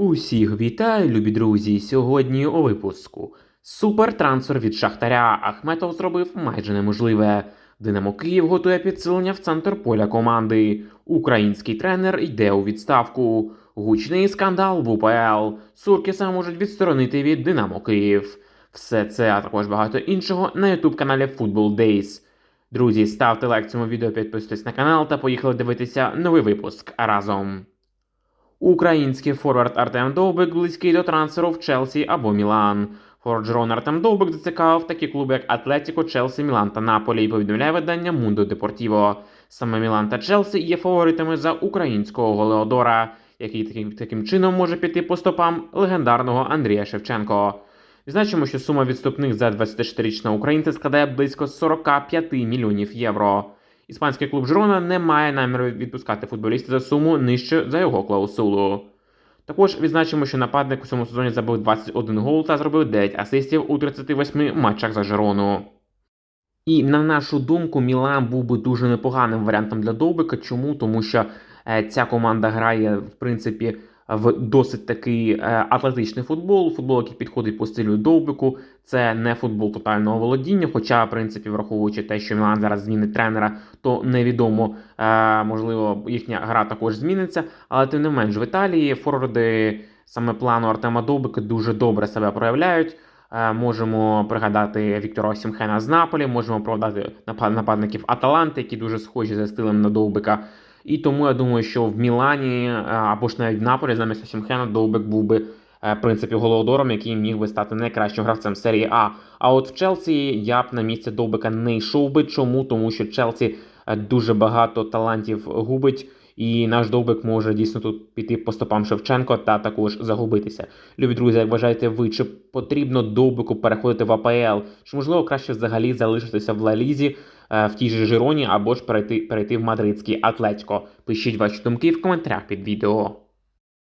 Усіх вітаю, любі друзі! Сьогодні у випуску. Супертрансфер від Шахтаря Ахметов зробив майже неможливе. Динамо Київ готує підсилення в центр поля команди. Український тренер йде у відставку. Гучний скандал в УПЛ. Суркіса можуть відсторонити від Динамо Київ. Все це, а також багато іншого на ютуб каналі Football Days. Друзі, ставте лайк цьому відео, підписуйтесь на канал та поїхали дивитися новий випуск разом. Український форвард Артем Довбик близький до трансферу в Челсі або Мілан. Форджерон Артем Довбик зацікавив такі клуби, як Атлетіко, Челсі, Мілан та Наполі, і повідомляє видання Мундо Депортіво. Саме Мілан та Челсі є фаворитами за українського голеодора, який таким, таким чином може піти по стопам легендарного Андрія Шевченко. Відзначимо, що сума відступних за 24-річного українця складає близько 45 мільйонів євро. Іспанський клуб Жирона не має наміру відпускати футболіста за суму нижче за його клаусулу. Також відзначимо, що нападник у цьому сезоні забив 21 гол та зробив 9 асистів у 38 матчах за Жирону. І на нашу думку, Мілан був би дуже непоганим варіантом для Довбика. Чому? Тому що е, ця команда грає, в принципі, в досить такий е, атлетичний футбол, футбол, який підходить по стилю Довбику. Це не футбол тотального володіння. Хоча, в принципі, враховуючи те, що Мілан зараз змінить тренера, то невідомо, е, можливо, їхня гра також зміниться. Але тим не менш, в Італії форварди саме плану Артема Довбика дуже добре себе проявляють. Е, Можемо пригадати Віктора Осімхена з Наполі, можемо пригадати напад- нападників Аталанти, які дуже схожі за стилем на Довбика. І тому я думаю, що в Мілані е, або ж навіть в Наполі замість Осімхена Довбик був би е, в принципі голодором, який міг би стати найкращим гравцем серії А. А от в Челсі я б на місці Довбика не йшов би. Чому? Тому що Челсі е, дуже багато талантів губить. І наш довбик може дійсно тут піти по стопам Шевченко та також загубитися. Любі друзі, як вважаєте ви, чи потрібно довбику переходити в АПЛ? Чи можливо краще взагалі залишитися в Ла-Лізі в тій же Жироні або ж перейти, перейти в мадридський Атлетіко? Пишіть ваші думки в коментарях під відео.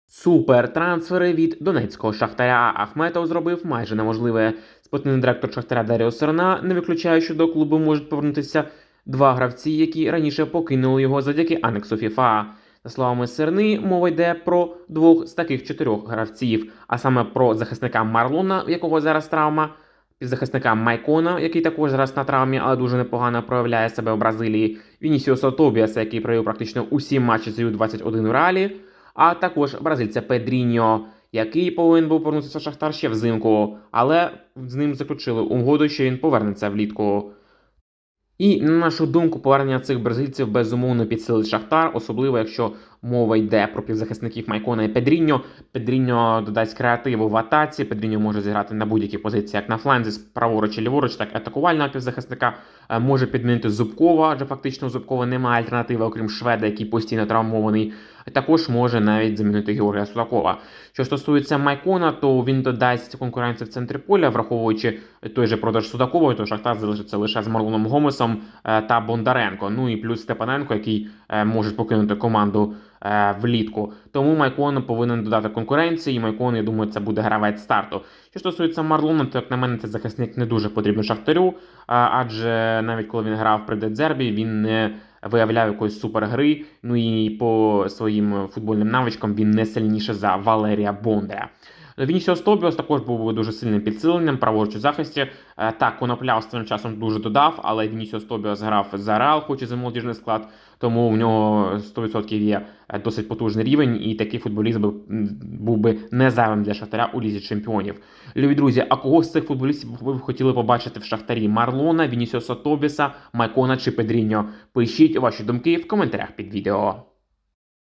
Супер трансфери від донецького шахтаря Ахметов зробив майже неможливе. Спортивний директор Шахтаря Даріо Серна не виключає, що до клубу можуть повернутися два гравці, які раніше покинули його завдяки анексу ФІФА. За словами Серни, мова йде про двох з таких чотирьох гравців, а саме про захисника Марлона, в якого зараз травма, півзахисника Майкона, який також зараз на травмі, але дуже непогано проявляє себе в Бразилії, Вінісіуса Тобіаса, який провів практично усі матчі з Ю-21 у Реалі, а також бразильця Педріньо, який повинен був повернутися в Шахтар ще взимку, але з ним заключили угоду, що він повернеться влітку. І на нашу думку, повернення цих бразильців безумовно підсилить Шахтар, особливо якщо мова йде про півзахисників Майкона і Педріньо. Педріньо додасть креативу в атаці. Педріньо може зіграти на будь-якій позиції, як на фланзі, праворуч чи ліворуч, так і атакувального півзахисника Е, може підмінити Зубкова, адже фактично Зубкова немає альтернативи, окрім Шведа, який постійно травмований. Також може навіть замінити Георгія Судакова. Що стосується Майкона, то він додасть конкуренцію в центрі поля, враховуючи той же продаж Судакова, то Шахтар залишиться лише з Марлоном Гомесом е, та Бондаренко. Ну і плюс Степаненко, який е, може покинути команду е, влітку. Тому Майкон повинен додати конкуренції. і Майкон, я думаю, це буде гравець старту. Що стосується Марлона, то як на мене цей захисник не дуже потрібен Шахтарю, адже навіть коли він грав при Дедзербі, він не виявляв якоїсь супергри. Ну і по своїм футбольним навичкам він не сильніше за Валерія Бондаря. Вінісіос Тобіос також був дуже сильним підсиленням, праворуч у захисті. Е, Так, Конопля останнім часом дуже додав, але Вінісіос Тобіос грав за Реал, хоч і за молодіжний склад, тому в нього 100% є е, досить потужний рівень, і такий футболіст був би не зайвим для Шахтаря у лізі чемпіонів. Любі друзі, а кого з цих футболістів ви б хотіли побачити в Шахтарі? Марлона, Вінісіоса Тобіса, Майкона чи Педріньо? Пишіть ваші думки в коментарях під відео.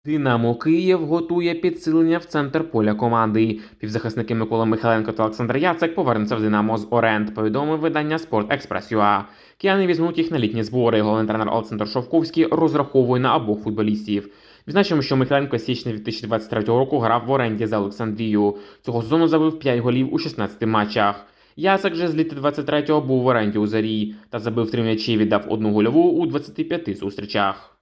Динамо Київ готує підсилення в центр поля команди. Півзахисники Микола Михайленко та Олександр Яцек повернуться в Динамо з Орент. Повідомив видання Спорт Експрес.ua. Кияни візьмуть їх на літні збори. Головний тренер Олександр Шовковський розраховує на обох футболістів. Відзначимо, що Михайленко з січня 2023 року грав в оренді за Олександрію. Цього сезону забив 5 голів у 16 матчах. Яцек же з літа 23-го був в оренді у Зарі та забив три м'ячі, віддав одну гольову у 25 зустрічах.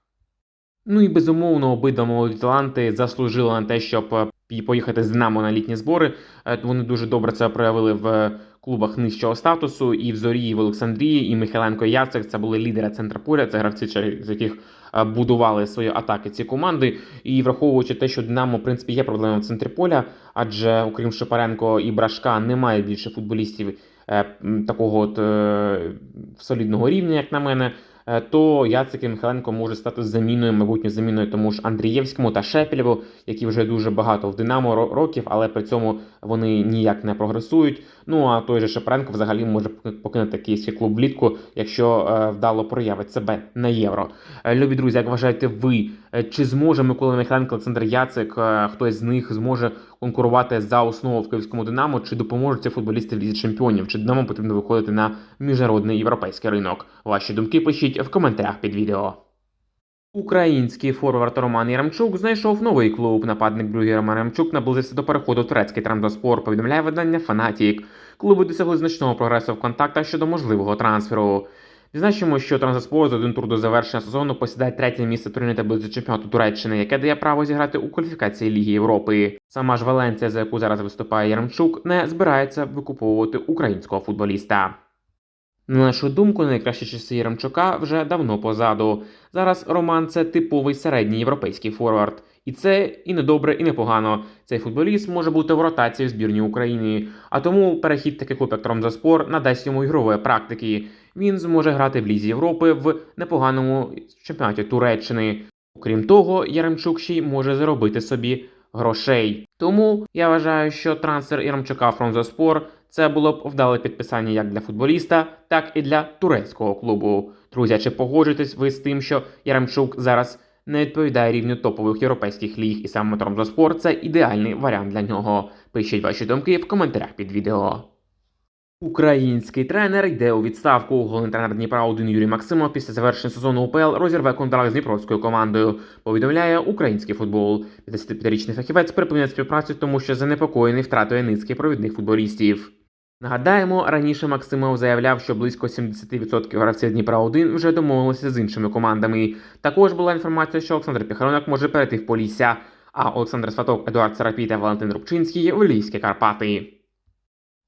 Ну і безумовно, обидва молоді таланти заслужили на те, щоб е, поїхати з Динамо на літні збори. Е, Вони дуже добре це проявили в клубах нижчого статусу. І в Зорі, і в Олександрії, і Михайленко і Яцек це були лідери центра поля. Це гравці, через яких е, будували свої атаки ці команди. І враховуючи те, що Динамо, в принципі, є проблема в центрі поля, адже окрім Шепаренко і Брашка немає більше футболістів е, такого от е, солідного рівня, як на мене. Е, То Яцик і Михайленко може стати заміною, майбутньою заміною тому ж Андрієвському та Шепелєву, які вже дуже багато в Динамо років, але при цьому вони ніяк не прогресують. Ну а той же Шепренко взагалі може покинути київський клуб влітку, якщо е, вдало проявить себе на євро. Е, Любі друзі, як вважаєте ви, чи зможе Микола Михайленко, Олександр Яцик, хтось з них зможе конкурувати за основу в київському Динамо, чи допоможуть ці футболісти в лізі чемпіонів? Чи Динамо потрібно виходити на міжнародний європейський ринок? Ваші думки пишіть в коментарях під відео. Український форвард Роман Яремчук знайшов новий клуб. Нападник Брюгер Роман Яремчук наблизився до переходу в турецький трамдоспор. Повідомляє видання Фанатік. Клуби досягли значного прогресу в контактах щодо можливого трансферу. Зазначимо, що Транзаспор за один тур до завершення сезону посідає третє місце турнірної таблиці чемпіонату Туреччини, яке дає право зіграти у кваліфікації Ліги Європи. Сама ж Валенція, за яку зараз виступає Яремчук, не збирається викуповувати українського футболіста. На нашу думку, найкращі часи Яремчука вже давно позаду. Зараз Роман це типовий середній європейський форвард. І це і не добре, і не погано. Цей футболіст може бути в ротації в збірні України. А тому перехід таких як Тромзаспор, надасть йому ігрової практики. Він зможе грати в Лізі Європи в непоганому чемпіонаті Туреччини. Окрім того, Яремчук ще й може заробити собі грошей. Тому я вважаю, що трансфер Яремчука в Фронзаспор це було б вдале підписання як для футболіста, так і для турецького клубу. Друзі, чи погоджуєтесь ви з тим, що Яремчук зараз не відповідає рівню топових європейських ліг, і саме Тромзаспор це ідеальний варіант для нього. Пишіть ваші думки в коментарях під відео. Український тренер йде у відставку. Головний тренер Дніпра 1 Юрій Максимов після завершення сезону УПЛ розірве контракт з Дніпровською командою. Повідомляє український футбол. 55-річний фахівець припиняє співпрацю, тому що занепокоєний втратою низки провідних футболістів. Нагадаємо, раніше Максимов заявляв, що близько 70% гравців Дніпра 1 вже домовилися з іншими командами. Також була інформація, що Олександр Піхаронок може перейти в Полісся, а Олександр Сваток, Едуард Сарапій та Валентин Рубчинський в Львівські Карпати.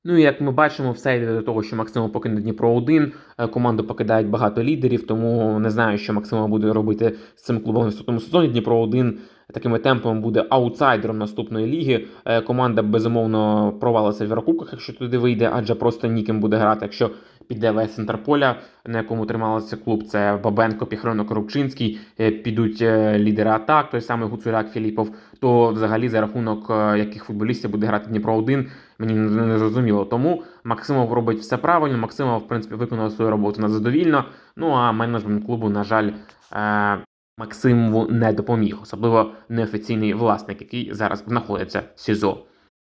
Ну і як ми бачимо, все йде до того, що Максимов покине Дніпро 1 Е, Команду покидають багато лідерів, тому не знаю, що Максимов буде робити з цим клубом в наступному сезоні. Дніпро 1 такими темпами буде аутсайдером наступної ліги. Е, Команда безумовно провалиться в Єврокубках, якщо туди вийде, адже просто ніким буде грати, якщо піде весь центр поля, на якому трималося клуб. Це Бабенко, Піхронок, Рубчинський, е, підуть лідери атак, той самий Гуцуляк Філіпов. То взагалі за рахунок яких футболістів буде грати Дніпро 1 мені не зрозуміло. Тому Максимов робить все правильно. Максимов, в принципі, виконав свою роботу на задовільно. Ну а менеджмент клубу, на жаль, е, Максимову не допоміг, особливо неофіційний власник, який зараз знаходиться в СІЗО.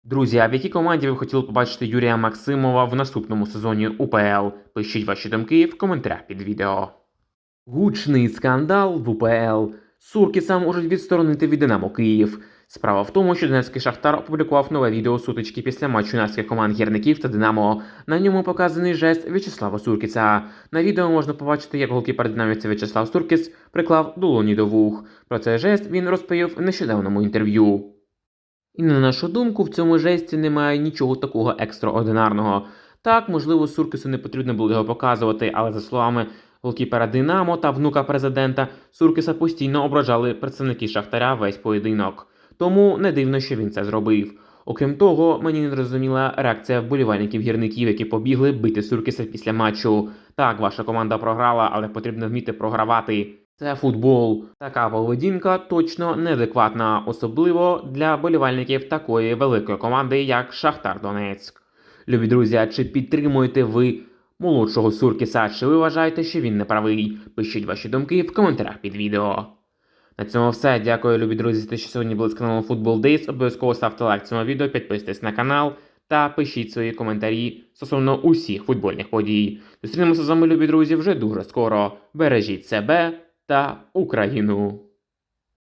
Друзі, а в якій команді ви хотіли побачити Юрія Максимова в наступному сезоні УПЛ? Пишіть ваші думки в коментарях під відео. Гучний скандал в УПЛ. Суркіса можуть відсторонити від Динамо Київ. Справа в тому, що Донецький Шахтар опублікував нове відео сутички після матчу юнацьких команд гірників та Динамо. На ньому показаний жест В'ячеслава Суркіца. На відео можна побачити, як голкіпер динамівця В'ячеслав Суркіц приклав долоні до вух. Про цей жест він розповів в нещодавному інтерв'ю. І на нашу думку, в цьому жесті немає нічого такого екстраординарного. Так, можливо, Суркісу не потрібно було його показувати, але за словами голкіпера Динамо та внука президента, Суркіса постійно ображали представники Шахтаря весь поєдинок. Тому не дивно, що він це зробив. Окрім того, мені не зрозуміла реакція вболівальників гірників, які побігли бити Суркіса після матчу. Так, ваша команда програла, але потрібно вміти програвати. Це футбол. Така поведінка точно неадекватна, особливо для болівальників такої великої команди, як Шахтар Донецьк. Любі друзі, чи підтримуєте ви молодшого Суркіса? Чи ви вважаєте, що він не правий? Пишіть ваші думки в коментарях під відео. На цьому все. Дякую, любі друзі, за те, що сьогодні були з каналом Football Days. Обов'язково ставте лайк цьому відео, підписуйтесь на канал та пишіть свої коментарі стосовно усіх футбольних подій. Зустрінемося з вами, любі друзі, вже дуже скоро. Бережіть себе та Україну!